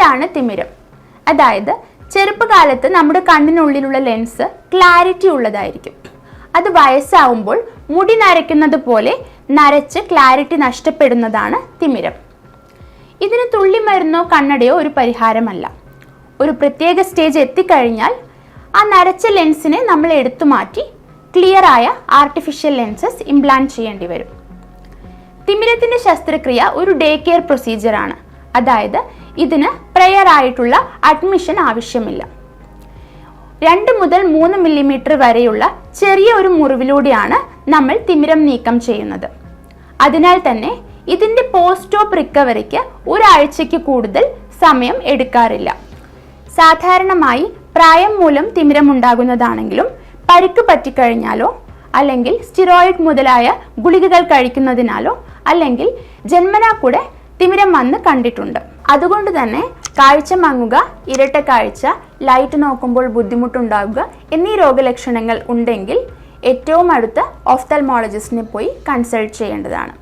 എന്താണ് തിമിരം. അതായത് ചെറുപ്പകാലത്ത് നമ്മുടെ കണ്ണിനുള്ളിലുള്ള ലെൻസ് ക്ലാരിറ്റി ഉള്ളതായിരിക്കും. അത് വയസ്സാവുമ്പോൾ മുടി നരയ്ക്കുന്നത് പോലെ നരച്ച് ക്ലാരിറ്റി നഷ്ടപ്പെടുന്നതാണ് തിമിരം. ഇതിന് തുള്ളിമരുന്നോ കണ്ണടയോ ഒരു പരിഹാരമല്ല. ഒരു പ്രത്യേക സ്റ്റേജ് എത്തിക്കഴിഞ്ഞാൽ ആ നരച്ച ലെൻസിനെ നമ്മൾ എടുത്തു മാറ്റി ക്ലിയറായ ആർട്ടിഫിഷ്യൽ ലെൻസസ് ഇംപ്ലാന്റ് ചെയ്യേണ്ടി വരും. തിമിരത്തിന്റെ ശസ്ത്രക്രിയ ഒരു ഡേ കെയർ പ്രൊസീജിയറാണ്. അതായത് ഇതിന് പ്രയർ ആയിട്ടുള്ള അഡ്മിഷൻ ആവശ്യമില്ല. രണ്ട് മുതൽ മൂന്ന് മില്ലിമീറ്റർ വരെയുള്ള ചെറിയ ഒരു മുറിവിലൂടെയാണ് നമ്മൾ തിമിരം നീക്കം ചെയ്യുന്നത്. അതിനാൽ തന്നെ ഇതിന്റെ പോസ്റ്റ് ഓപ്പ് റിക്കവറിക്ക് ഒരാഴ്ചയ്ക്ക് കൂടുതൽ സമയം എടുക്കാറില്ല. സാധാരണമായി പ്രായം മൂലം തിമിരം ഉണ്ടാകുന്നതാണെങ്കിലും പരിക്ക് പറ്റിക്കഴിഞ്ഞാലോ അല്ലെങ്കിൽ സ്റ്റിറോയിഡ് മുതലായ ഗുളികകൾ കഴിക്കുന്നതിനാലോ അല്ലെങ്കിൽ ജന്മനാ കൂടെ തിമിരം വന്ന് കണ്ടിട്ടുണ്ട്. അതുകൊണ്ട് തന്നെ കാഴ്ച മങ്ങുക ഇരട്ട കാഴ്ച ലൈറ്റ് നോക്കുമ്പോൾ ബുദ്ധിമുട്ടുണ്ടാവുക എന്നീ രോഗലക്ഷണങ്ങൾ ഉണ്ടെങ്കിൽ ഏറ്റവും അടുത്ത ഓഫ്തൽമോളജിസ്റ്റിനെ പോയി കൺസൾട്ട് ചെയ്യേണ്ടതാണ്.